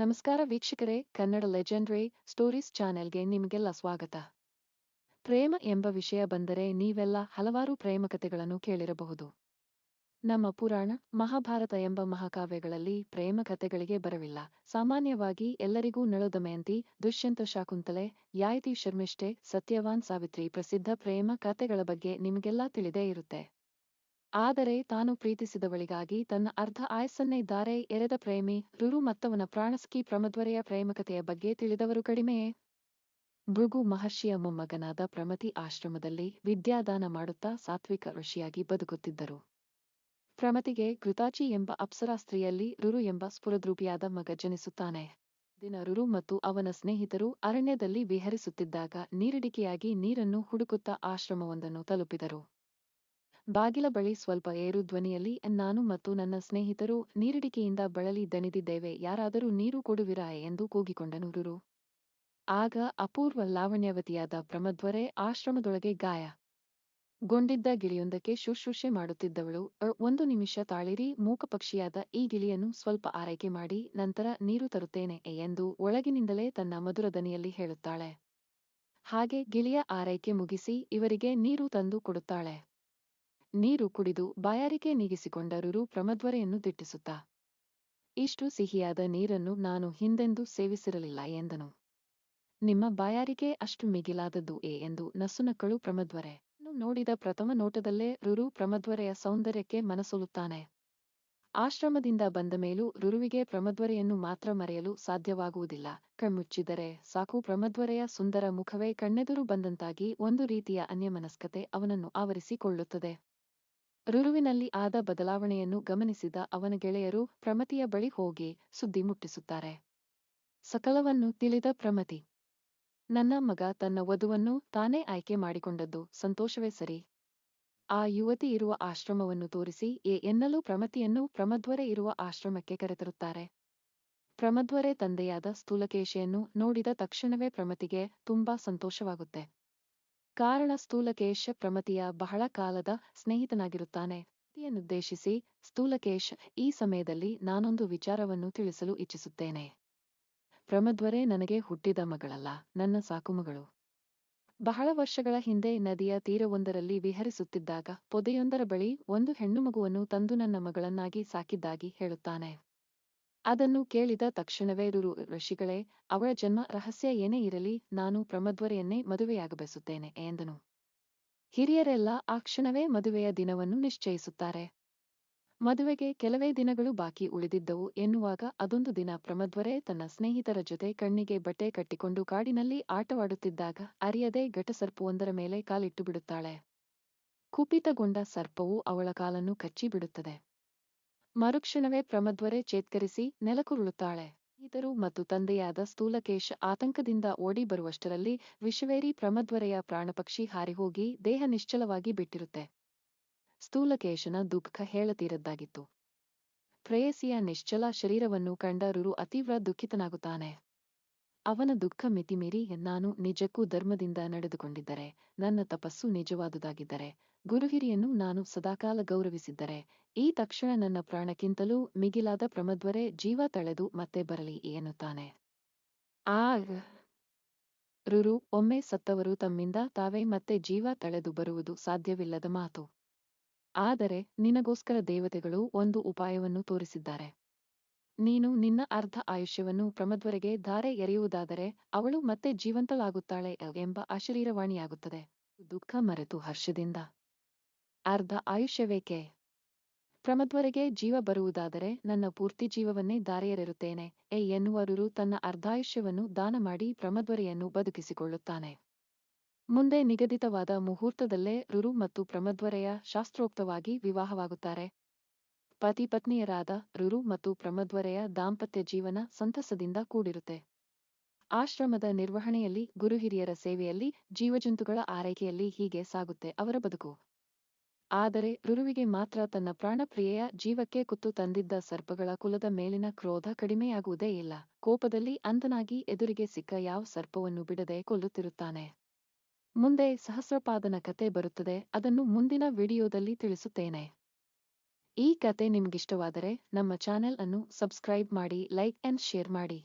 ನಮಸ್ಕಾರ ವೀಕ್ಷಕರೇ, Kannada legendary stories ಚಾನೆಲ್ಗೆ ನಿಮಗೆಲ್ಲ ಸ್ವಾಗತ. ಪ್ರೇಮ ಎಂಬ ವಿಷಯ ಬಂದರೆ ನೀವೆಲ್ಲ ಹಲವಾರು ಪ್ರೇಮ ಕಥೆಗಳನ್ನು ಕೇಳಿರಬಹುದು. ನಮ್ಮ ಪುರಾಣ, ಮಹಾಭಾರತ ಎಂಬ ಮಹಾಕಾವ್ಯಗಳಲ್ಲಿ ಪ್ರೇಮ ಕಥೆಗಳಿಗೆ ಬರವಿಲ್ಲ. ಸಾಮಾನ್ಯವಾಗಿ ಎಲ್ಲರಿಗೂ ನಳದಮಯಂತಿ ದುಷ್ಯಂತ ಶಾಕುಂತಲೆ, ಯಾಯತಿ ಶರ್ಮಿಷ್ಠೆ, ಸತ್ಯವಾನ್ ಸಾವಿತ್ರಿ ಪ್ರಸಿದ್ಧ ಪ್ರೇಮ ಕಥೆಗಳ ಬಗ್ಗೆ ನಿಮಗೆಲ್ಲ ತಿಳಿದೇ ಇರುತ್ತೆ. ಆದರೆ ತಾನು ಪ್ರೀತಿಸಿದವಳಿಗಾಗಿ ತನ್ನ ಅರ್ಧ ಆಯಸ್ಸನ್ನೇ ದಾರೆ ಎರೆದ ಪ್ರೇಮಿ, ರುರು ಮತ್ತವನ ಪ್ರಾಣಸ್ಕಿ ಪ್ರಮದ್ವರೆಯ ಪ್ರೇಮಕತೆಯ ಬಗ್ಗೆ ತಿಳಿದವರು ಕಡಿಮೆಯೇ ಭೃಗು ಮಹರ್ಷಿಯ ಮೊಮ್ಮಗನಾದ ಪ್ರಮತಿ ಆಶ್ರಮದಲ್ಲಿ ವಿದ್ಯಾದಾನ ಮಾಡುತ್ತಾ ಸಾತ್ವಿಕ ಋಷಿಯಾಗಿ ಬದುಕುತ್ತಿದ್ದರು. ಪ್ರಮತಿಗೆ ಕೃತಾಚಿ ಎಂಬ ಅಪ್ಸರಾ ಸ್ತ್ರೀಯಲ್ಲಿ ರುರು ಎಂಬ ಸ್ಫುರದ್ರೂಪಿಯಾದ ಮಗ ಜನಿಸುತ್ತಾನೆ. ದಿನ ರುರು ಮತ್ತು ಅವನ ಸ್ನೇಹಿತರು ಅರಣ್ಯದಲ್ಲಿ ವಿಹರಿಸುತ್ತಿದ್ದಾಗ ನೀರಿಡಿಕೆಯಾಗಿ ನೀರನ್ನು ಹುಡುಕುತ್ತಾ ಆಶ್ರಮವೊಂದನ್ನು ತಲುಪಿದರು. ಬಾಗಿಲ ಬಳಿ ಸ್ವಲ್ಪ ಏರು ಧ್ವನಿಯಲ್ಲಿ, ನಾನು ಮತ್ತು ನನ್ನ ಸ್ನೇಹಿತರು ನೀರಿಡಿಕೆಯಿಂದ ಬಳಲಿ ದಣಿದಿದ್ದೇವೆ, ಯಾರಾದರೂ ನೀರು ಕೊಡುವಿರಾ? ಎಂದು ಕೂಗಿಕೊಂಡನು ರುರು. ಆಗ ಅಪೂರ್ವ ಲಾವಣ್ಯವತಿಯಾದ ಬ್ರಹ್ಮಧ್ವರೆ ಆಶ್ರಮದೊಳಗೆ ಗಾಯ. ಗೊಂಡಿದ್ದ ಗಿಳಿಯೊಂದಕ್ಕೆ ಶುಶ್ರೂಷೆ ಮಾಡುತ್ತಿದ್ದವಳು ಒಂದು ನಿಮಿಷ ತಾಳಿರಿ, ಮೂಕಪಕ್ಷಿಯಾದ ಈ ಗಿಳಿಯನ್ನು ಸ್ವಲ್ಪ ಆರೈಕೆ ಮಾಡಿ, ನಂತರ ನೀರು ತರುತ್ತೇನೆ ಎಂದು ಒಳಗಿನಿಂದಲೇ ತನ್ನ ಮಧುರ ದನಿಯಲ್ಲಿ ಹೇಳುತ್ತಾಳೆ. ಹಾಗೆ ಗಿಳಿಯ ಆರೈಕೆ ಮುಗಿಸಿ, ಇವರಿಗೆ ನೀರು ತಂದು ಕೊಡುತ್ತಾಳೆ. ನೀರು ಕುಡಿದು ಬಾಯಾರಿಕೆ ನೀಗಿಸಿಕೊಂಡ ರುರು ಪ್ರಮದ್ವರೆಯನ್ನು ದಿಟ್ಟಿಸುತ್ತಾ ಇಷ್ಟು ಸಿಹಿಯಾದ ನೀರನ್ನು ನಾನು ಹಿಂದೆಂದೂ ಸೇವಿಸಿರಲಿಲ್ಲ ಎಂದನು. ನಿಮ್ಮ ಬಾಯಾರಿಕೆ ಅಷ್ಟು ಮಿಗಿಲಾದದ್ದು ಏ ಎಂದು ನಸುನಕ್ಕಳು ಪ್ರಮದ್ವರೆ ನೋಡಿದ ಪ್ರಥಮ ನೋಟದಲ್ಲೇ ರುರು ಪ್ರಮದ್ವರೆಯ ಸೌಂದರ್ಯಕ್ಕೆ ಮನಸೊಲುತ್ತಾನೆ. ಆಶ್ರಮದಿಂದ ಬಂದ ಮೇಲೂ ರುರುವಿಗೆ ಪ್ರಮದ್ವರೆಯನ್ನು ಮಾತ್ರ ಮರೆಯಲು ಸಾಧ್ಯವಾಗುವುದಿಲ್ಲ. ಕಣ್ಮುಚ್ಚಿದರೆ ಸಾಕು ಪ್ರಮದ್ವರೆಯ ಸುಂದರ ಮುಖವೇ ಕಣ್ಣೆದುರು ಬಂದಂತಾಗಿ ಒಂದು ರೀತಿಯ ಅನ್ಯಮನಸ್ಕತೆ ಅವನನ್ನು ಆವರಿಸಿಕೊಳ್ಳುತ್ತದೆ. ರುರುವಿನಲ್ಲಿ ಆದ ಬದಲಾವಣೆಯನ್ನು ಗಮನಿಸಿದ ಅವನ ಗೆಳೆಯರು ಪ್ರಮತಿಯ ಬಳಿ ಹೋಗಿ ಸುದ್ದಿ ಮುಟ್ಟಿಸುತ್ತಾರೆ. ಸಕಲವನ್ನು ತಿಳಿದ ಪ್ರಮತಿ, ನನ್ನ ಮಗ ತನ್ನ ವಧುವನ್ನು ತಾನೇ ಆಯ್ಕೆ ಮಾಡಿಕೊಂಡದ್ದು ಸಂತೋಷವೇ ಸರಿ. ಆ ಯುವತಿ ಇರುವ ಆಶ್ರಮವನ್ನು ತೋರಿಸಿ ಎ ಎನ್ನಲು ಪ್ರಮತಿಯನ್ನು ಪ್ರಮಧ್ವರೆ ಇರುವ ಆಶ್ರಮಕ್ಕೆ ಕರೆತರುತ್ತಾರೆ. ಪ್ರಮಧ್ವರೆ ತಂದೆಯಾದ ಸ್ಥೂಲಕೇಶೆಯನ್ನು ನೋಡಿದ ತಕ್ಷಣವೇ ಪ್ರಮತಿಗೆ ತುಂಬಾ ಸಂತೋಷವಾಗುತ್ತೆ. ಕಾರಣ ಸ್ಥೂಲಕೇಶ ಪ್ರಮತಿಯ ಬಹಳ ಕಾಲದ ಸ್ನೇಹಿತನಾಗಿರುತ್ತಾನೆ. ಪ್ರಮತಿಯನ್ನುದ್ದೇಶಿಸಿ ಸ್ಥೂಲಕೇಶ್, ಈ ಸಮಯದಲ್ಲಿ ನಾನೊಂದು ವಿಚಾರವನ್ನು ತಿಳಿಸಲು ಇಚ್ಛಿಸುತ್ತೇನೆ. ಪ್ರಮದ್ವರೆ ನನಗೆ ಹುಟ್ಟಿದ ಮಗಳಲ್ಲ, ನನ್ನ ಸಾಕುಮಗಳು ಬಹಳ ವರ್ಷಗಳ ಹಿಂದೆ ನದಿಯ ತೀರವೊಂದರಲ್ಲಿ ವಿಹರಿಸುತ್ತಿದ್ದಾಗ, ಪೊದೆಯೊಂದರ ಬಳಿ ಒಂದು ಹೆಣ್ಣು ಮಗುವನ್ನು ತಂದು ನನ್ನ ಮಗಳನ್ನಾಗಿ ಸಾಕಿದ್ದಾಗಿ ಹೇಳುತ್ತಾನೆ. ಅದನ್ನು ಕೇಳಿದ ತಕ್ಷಣವೇ ರುರು ಋಷಿಗಳೇ ಅವಳ ಜನ್ಮ ರಹಸ್ಯ ಏನೇ ಇರಲಿ ನಾನು ಪ್ರಮದ್ವರೆಯನ್ನೇ ಮದುವೆಯಾಗಬಯಸುತ್ತೇನೆ ಎಂದನು. ಹಿರಿಯರೆಲ್ಲ ಆ ಕ್ಷಣವೇ ಮದುವೆಯ ದಿನವನ್ನು ನಿಶ್ಚಯಿಸುತ್ತಾರೆ. ಮದುವೆಗೆ ಕೆಲವೇ ದಿನಗಳು ಬಾಕಿ ಉಳಿದಿದ್ದವು ಎನ್ನುವಾಗ ಅದೊಂದು ದಿನ ಪ್ರಮದ್ವರೆ ತನ್ನ ಸ್ನೇಹಿತರ ಜೊತೆ ಕಣ್ಣಿಗೆ ಬಟ್ಟೆ ಕಟ್ಟಿಕೊಂಡು ಕಾಡಿನಲ್ಲಿ ಆಟವಾಡುತ್ತಿದ್ದಾಗ ಅರಿಯದೆ ಘಟಸರ್ಪವೊಂದರ ಮೇಲೆ ಕಾಲಿಟ್ಟು ಬಿಡುತ್ತಾಳೆ. ಕುಪಿತಗೊಂಡ ಸರ್ಪವು ಅವಳ ಕಾಲನ್ನು ಕಚ್ಚಿಬಿಡುತ್ತದೆ ಮರುಕ್ಷಣವೇ ಪ್ರಮದ್ವರೆ ಚೇತ್ಕರಿಸಿ ನೆಲಕುರುಳುತ್ತಾಳೆ. ಸ್ನೇಹಿತರು ಮತ್ತು ತಂದೆಯಾದ ಸ್ಥೂಲಕೇಶ ಆತಂಕದಿಂದ ಓಡಿ ಬರುವಷ್ಟರಲ್ಲಿ ಪ್ರಮದ್ವರೆಯ ಪ್ರಾಣಪಕ್ಷಿ ಹಾರಿಹೋಗಿ ದೇಹ ನಿಶ್ಚಲವಾಗಿ ಬಿಟ್ಟಿರುತ್ತೆ. ಸ್ಥೂಲಕೇಶನ ದುಃಖ ಹೇಳತೀರದ್ದಾಗಿತ್ತು. ಪ್ರೇಯಸಿಯ ನಿಶ್ಚಲ ಶರೀರವನ್ನು ಕಂಡ ರುರು ಅತೀವ್ರ ದುಃಖಿತನಾಗುತ್ತಾನೆ. ಅವನ ದುಃಖ ಮಿತಿಮೀರಿ ನಾನು ನಿಜಕ್ಕೂ ಧರ್ಮದಿಂದ ನಡೆದುಕೊಂಡಿದ್ದರೆ, ನನ್ನ ತಪಸ್ಸು ನಿಜವಾದುದಾಗಿದ್ದರೆ ಗುರುಹಿರಿಯನ್ನು ನಾನು ಸದಾಕಾಲ ಗೌರವಿಸಿದ್ದರೆ, ಈ ತಕ್ಷಣ ನನ್ನ ಪ್ರಾಣಕ್ಕಿಂತಲೂ ಮಿಗಿಲಾದ ಪ್ರಮದ್ವರೆ ಜೀವ ತಳೆದು ಮತ್ತೆ ಬರಲಿ ಎನ್ನುತ್ತಾನೆ. ಆಗ ರುರು, ಒಮ್ಮೆ ಸತ್ತವರು ತಮ್ಮಿಂದ ತಾವೇ ಮತ್ತೆ ಜೀವ ತಳೆದು ಬರುವುದು ಸಾಧ್ಯವಿಲ್ಲದ ಮಾತು. ಆದರೆ, ನಿನಗೋಸ್ಕರ ದೇವತೆಗಳು ಒಂದು ಉಪಾಯವನ್ನು ತೋರಿಸಿದ್ದಾರೆ. ನೀನು ನಿನ್ನ ಅರ್ಧ ಆಯುಷ್ಯವನ್ನು ಪ್ರಮದ್ವರೆಗೆ ಧಾರೆ ಎರೆಯುವುದಾದರೆ ಅವಳು ಮತ್ತೆ ಜೀವಂತಳಾಗುತ್ತಾಳೆ ಎಂಬ ಅಶರೀರವಾಣಿಯಾಗುತ್ತದೆ ದುಃಖ ಮರೆತು ಹರ್ಷದಿಂದ, ಅರ್ಧ ಆಯುಷ್ಯವೇಕೆ? ಪ್ರಮದ್ವರೆಗೆ ಜೀವ ಬರುವುದಾದರೆ ನನ್ನ ಪೂರ್ತಿ ಜೀವವನ್ನೇ ದಾರೆಯರೆರುತ್ತೇನೆ ಎ ಎನ್ನುವ ರುರು ತನ್ನ ಅರ್ಧಾಯುಷ್ಯವನ್ನು ದಾನ ಮಾಡಿ ಪ್ರಮದ್ವರೆಯನ್ನು ಬದುಕಿಸಿಕೊಳ್ಳುತ್ತಾನೆ. ಮುಂದೆ ನಿಗದಿತವಾದ ಮುಹೂರ್ತದಲ್ಲೇ ರುರು ಮತ್ತು ಪ್ರಮದ್ವರೆಯ ಶಾಸ್ತ್ರೋಕ್ತವಾಗಿ ವಿವಾಹವಾಗುತ್ತಾರೆ. ಪತಿ ಪತ್ನಿಯರಾದ ರುರು ಮತ್ತು ಪ್ರಮದ್ವರೆಯ ದಾಂಪತ್ಯ ಜೀವನ ಸಂತಸದಿಂದ ಕೂಡಿರುತ್ತೆ. ಆಶ್ರಮದ ನಿರ್ವಹಣೆಯಲ್ಲಿ, ಗುರುಹಿರಿಯರ ಸೇವೆಯಲ್ಲಿ, ಜೀವಜಂತುಗಳ ಆರೈಕೆಯಲ್ಲಿ ಹೀಗೆ ಸಾಗುತ್ತೆ ಅವರ ಬದುಕು. ಆದರೆ ರುರುವಿಗೆ ಮಾತ್ರ ತನ್ನ ಪ್ರಾಣಪ್ರಿಯೆಯ ಜೀವಕ್ಕೆ ಕುತ್ತು ತಂದಿದ್ದ ಸರ್ಪಗಳ ಕುಲದ ಮೇಲಿನ ಕ್ರೋಧ ಕಡಿಮೆಯಾಗುವುದೇ ಇಲ್ಲ. ಕೋಪದಲ್ಲಿ ಅಂದನಾಗಿ ಎದುರಿಗೆ ಸಿಕ್ಕ ಯಾವ ಸರ್ಪವನ್ನು ಬಿಡದೆ ಕೊಲ್ಲುತ್ತಿರುತ್ತಾನೆ. ಮುಂದೆ ಸಹಸ್ರಪಾದನ ಕತೆ ಬರುತ್ತದೆ. ಅದನ್ನು ಮುಂದಿನ ವಿಡಿಯೋದಲ್ಲಿ ತಿಳಿಸುತ್ತೇನೆ. ಈ ಕತೆ ನಿಮ್ಗಿಷ್ಟವಾದರೆ ನಮ್ಮ ಚಾನೆಲ್ ಅನ್ನು ಸಬ್ಸ್ಕ್ರೈಬ್ ಮಾಡಿ ಲೈಕ್ ಅಂಡ್ ಶೇರ್ ಮಾಡಿ.